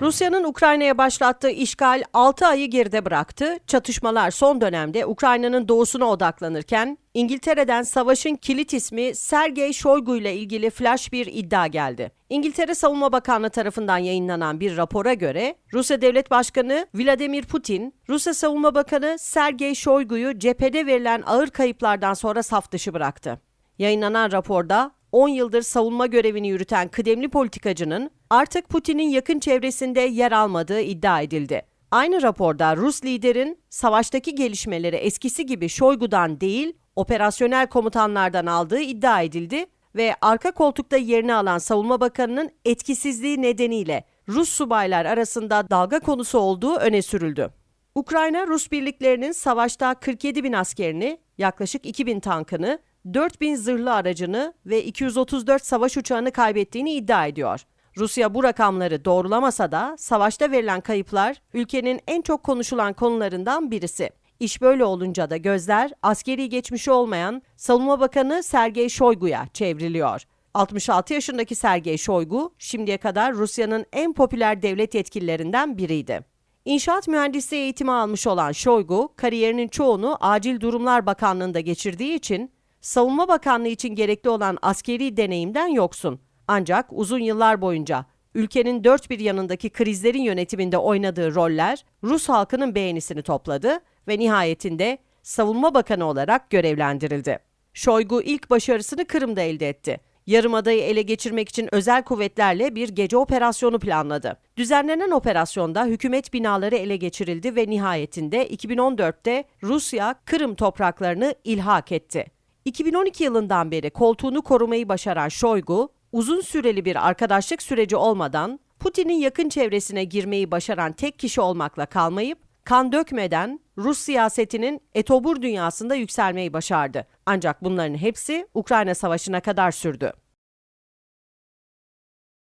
Rusya'nın Ukrayna'ya başlattığı işgal 6 ayı geride bıraktı. Çatışmalar son dönemde Ukrayna'nın doğusuna odaklanırken İngiltere'den savaşın kilit ismi Sergey Shoigu ile ilgili flash bir iddia geldi. İngiltere Savunma Bakanlığı tarafından yayınlanan bir rapora göre Rusya Devlet Başkanı Vladimir Putin, Rusya Savunma Bakanı Sergey Shoigu'yu cephede verilen ağır kayıplardan sonra saf dışı bıraktı. Yayınlanan raporda 10 yıldır savunma görevini yürüten kıdemli politikacının artık Putin'in yakın çevresinde yer almadığı iddia edildi. Aynı raporda Rus liderin savaştaki gelişmeleri eskisi gibi Shoigu'dan değil, operasyonel komutanlardan aldığı iddia edildi ve arka koltukta yerini alan Savunma Bakanı'nın etkisizliği nedeniyle Rus subaylar arasında dalga konusu olduğu öne sürüldü. Ukrayna, Rus birliklerinin savaşta 47 bin askerini, yaklaşık 2 bin tankını, 4 bin zırhlı aracını ve 234 savaş uçağını kaybettiğini iddia ediyor. Rusya bu rakamları doğrulamasa da savaşta verilen kayıplar ülkenin en çok konuşulan konularından birisi. İş böyle olunca da gözler askeri geçmişi olmayan Savunma Bakanı Sergey Shoigu'ya çevriliyor. 66 yaşındaki Sergey Shoigu şimdiye kadar Rusya'nın en popüler devlet yetkililerinden biriydi. İnşaat mühendisliği eğitimi almış olan Shoigu, kariyerinin çoğunu Acil Durumlar Bakanlığı'nda geçirdiği için Savunma Bakanlığı için gerekli olan askeri deneyimden yoksun. Ancak uzun yıllar boyunca ülkenin dört bir yanındaki krizlerin yönetiminde oynadığı roller Rus halkının beğenisini topladı ve nihayetinde Savunma Bakanı olarak görevlendirildi. Shoigu ilk başarısını Kırım'da elde etti. Yarımadayı ele geçirmek için özel kuvvetlerle bir gece operasyonu planladı. Düzenlenen operasyonda hükümet binaları ele geçirildi ve nihayetinde 2014'te Rusya Kırım topraklarını ilhak etti. 2012 yılından beri koltuğunu korumayı başaran Shoigu, uzun süreli bir arkadaşlık süreci olmadan Putin'in yakın çevresine girmeyi başaran tek kişi olmakla kalmayıp kan dökmeden Rus siyasetinin etobur dünyasında yükselmeyi başardı. Ancak bunların hepsi Ukrayna Savaşı'na kadar sürdü.